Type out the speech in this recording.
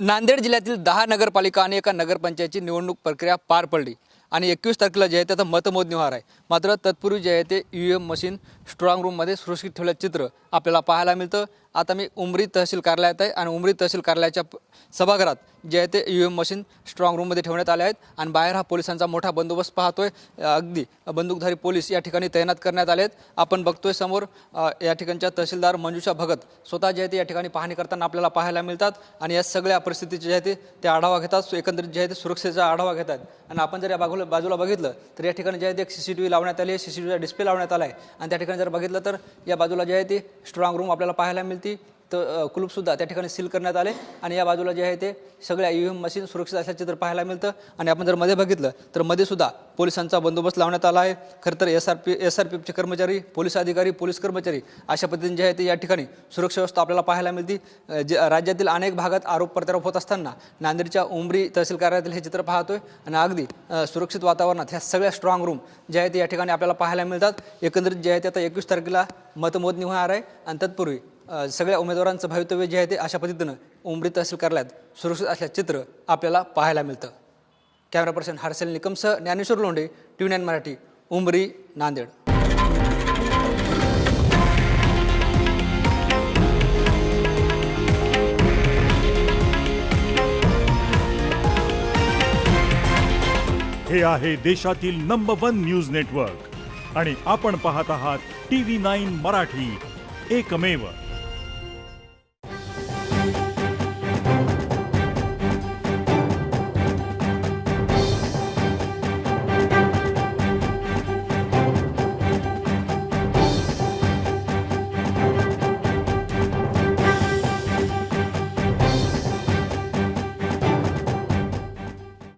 नांदेड जिल्ह्यातील दहा नगरपालिका आणि एका नगरपंचायतची निवडणूक प्रक्रिया पार पडली. आणि एकवीस तारखेला जे आहे त्याचा मतमोजणी होणार आहे. मात्र तत्पूर्वी जे आहे ते यू एम मशीन स्ट्रॉंग रूममध्ये सुरक्षित ठेवल्याचं चित्र आपल्याला पाहायला मिळतं. आता मी उमरी तहसील कार्यालयात आहे आणि उमरी तहसील कार्यालयाच्या सभागृहात जे आहे ते यू एम मशीन स्ट्रॉंग रूममध्ये ठेवण्यात आले आहेत आणि बाहेर हा पोलिसांचा मोठा बंदोबस्त पाहतोय. अगदी बंदूकधारी पोलीस या ठिकाणी तैनात करण्यात आले आहेत आपण बघतोय समोर या ठिकाणच्या तहसीलदार मंजुषा भगत स्वतः जे आहे ते या ठिकाणी पाहणी करताना आपल्याला पाहायला मिळतात आणि या सगळ्या परिस्थितीचे जे आहे ते ते आढावा घेतात. एकंदरीत जे आहे ते सुरक्षेचा आढावा घेतात. आणि आपण जर या बाजूला बाजूला बघितलं तर या ठिकाणी जे आहे ते एक सी सी टी व्ही लावण्यात आली आहे सी सी टी व्हीचा डिस्प्ले लावण्यात आला आहे आणि त्या ठिकाणी जर बघितलं तर या बाजूला जे आहे ते स्ट्रॉंग रूम आपल्याला पाहायला मिळते. तर कुलूपसुद्धा त्या ठिकाणी सील करण्यात आले. आणि या बाजूला जे आहे ते सगळ्या यू एम मशीन सुरक्षित असल्याचे चित्र पाहायला मिळतं. आणि आपण जर मध्ये बघितलं तर मध्ये सुद्धा पोलिसांचा बंदोबस्त लावण्यात आला आहे. खरं तर S R P S R P एफचे कर्मचारी पोलीस अधिकारी पोलीस कर्मचारी अशा पद्धतीने जे आहे ते या ठिकाणी सुरक्षा व्यवस्था आपल्याला पाहायला मिळते. जे राज्यातील अनेक भागात आरोप प्रत्यारोप होत असताना नांदेडच्या उमरी तहसील कार्यालयातील हे चित्र पाहतोय. आणि अगदी सुरक्षित वातावरणात ह्या सगळ्या स्ट्रॉंग रूम जे आहे ते या ठिकाणी आपल्याला पाहायला मिळतात. एकंदरीत जे आहे ते आता एकवीस तारखेला मतमोजणी होणार आहे. आणि तत्पूर्वी सगळ्या उमेदवारांचं भवितव्य जे आहे ते अशा पद्धतीनं उमरी तहसील कार्यालयात सुरक्षित असल्याचं चित्र आपल्याला पाहायला मिळतं. कॅमेरा पर्सन हर्षल निकमसह ज्ञानेश्वर लोंढे टी नाईन मराठी उमरी नांदेड. हे आहे देशातील नंबर वन न्यूज नेटवर्क आणि आपण पाहत आहात टी व्ही नाईन मराठी. एकमेव